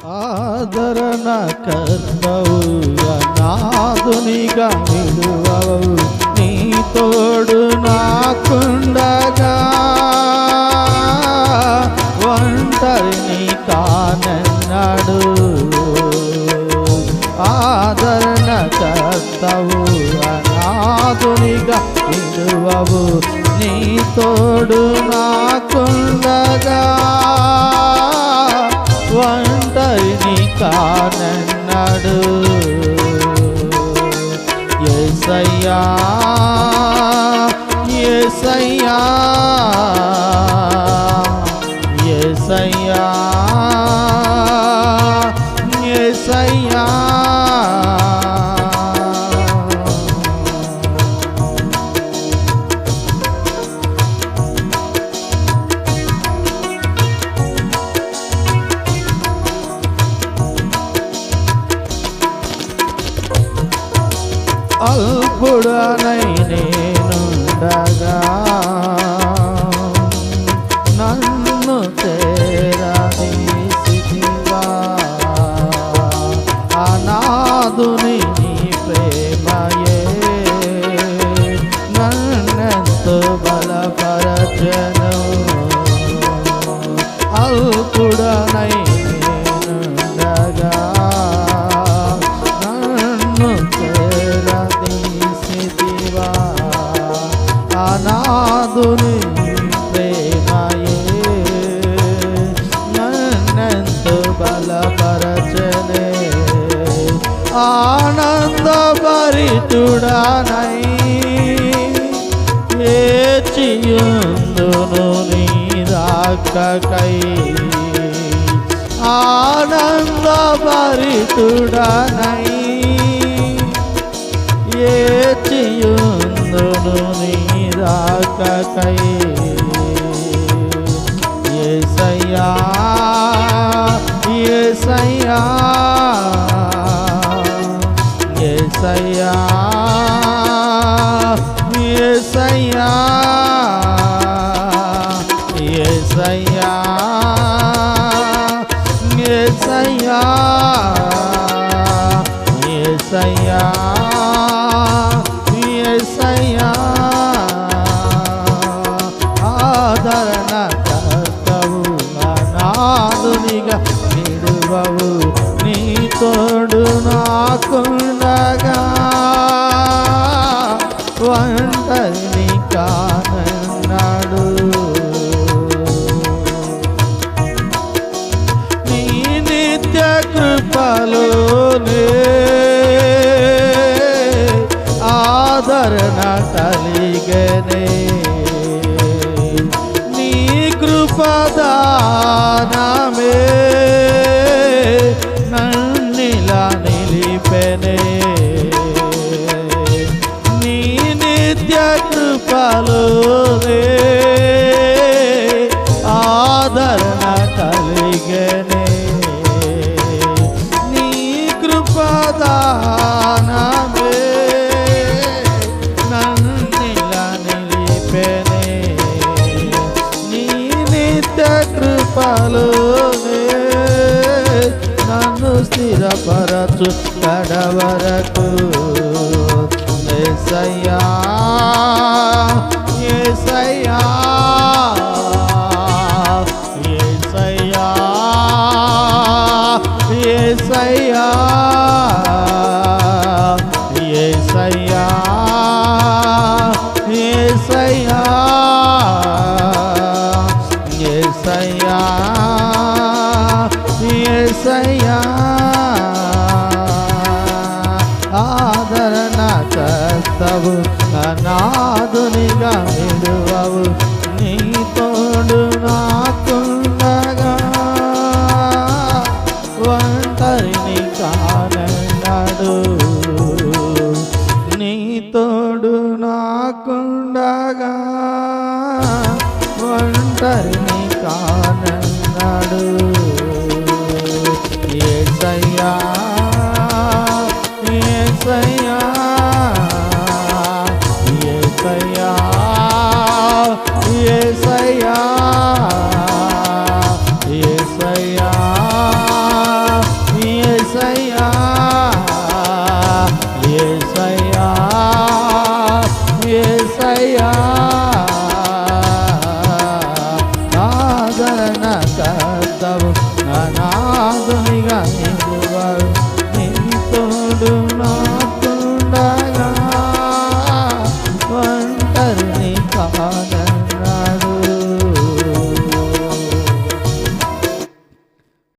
ఆదరణ కర్తవు అనాథునిగా నిలువవు నీ తోడు నాకుండగా ఒంటరిని కానన్నాడు. ఆదరణ కర్తవు అనాథునిగా నిలువవు నీ తోడు నాకుండగా అల్పుడనై నేనుండగా నన్ను చేరదీసివా అనాదుని ప్రేమయే. నన్నెంతో బలపరచను. ఆనందభరితుడనై ఏచియుందును నీ రాకకై. ఆనందభరితుడనై ఏచియుందును నీ రాకకై. ఏసయ్యా ఏసయ్యా నిడువవు నీ తోడు నాకుండగా వంటని కానన్నాడు. నీ నిత్య కృపలోనే ఆదరణ కలిగనే. నీ కృపదానమే కృపలోనే నన్ను స్థిరపరచు కడవరకు. ఏసయ్యా ఏసయ్యా ఏసయ్యా ఏసయ్యా ఏసయ్యా ఏసయ్యా ఏసయ్యా. కర్తవు అనాథునిగా నిలువవు. నీ తోడు నాకుండగా. ఒంటరిని కానన్నాడు నీ తోడు నాకుండగా. ఒంటరిని కానన్నాడు ఏసయ్యా ఏసయ్యా ఏసయ్యా.